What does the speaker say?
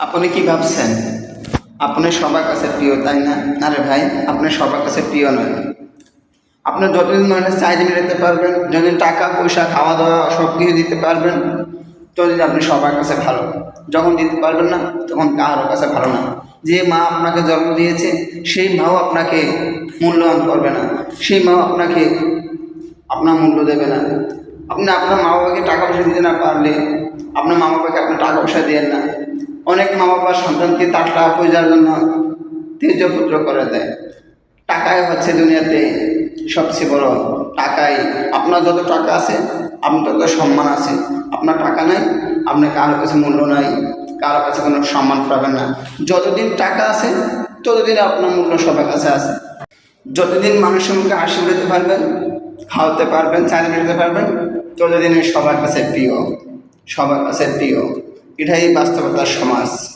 আপনি কি ভাবছেন? আপনি সবার কাছে প্রিয়, তাই না? আরে ভাই, আপনি সবার কাছে প্রিয় নয়। আপনি যতদিন মানুষের চাহিদা মেটাতে পারবেন, যতদিন টাকা, পয়সা খাওয়া দাওয়া সব কিছু দিতে পারবেন, ততদিন আপনি সবার কাছে ভালো। যখন দিতে পারবেন না, তখন কারোর কাছে ভালো না। যে মা আপনাকে জন্ম দিয়েছে, সেই মাও আপনাকে মূল্যায়ন করবে না। সেই মাও আপনাকে আপনার মূল্য দেবে না। আপনি আপনার মা বাবাকে টাকা পয়সা দিতে না পারলে, আপনার মা বাবাকে আপনি টাকা পয়সা দেন না। অনেক মা বাবা সন্তানকে টাকা পয়সার জন্য তেজপুত্র করে দেয়। টাকাই হচ্ছে দুনিয়াতে সবচেয়ে বড়। টাকাই, আপনার যত টাকা আছে, আপনার তত সম্মান আছে। আপনার টাকা নাই আপনার কারও কাছে মূল্য নাই, কারও কাছে কোনো সম্মান পাবেন না। যতদিন টাকা আছে, ততদিন আপনার মূল্য সবার কাছে আছে। যতদিন মানুষের মুখে হাসি উড়াতে পারবেন খাওয়াতে পারবেন, চাঁদ মেটাতে পারবেন, ততদিন সবার কাছে প্রিয়। সবার কাছে প্রিয়। এটাই বাস্তবতার সমাজ।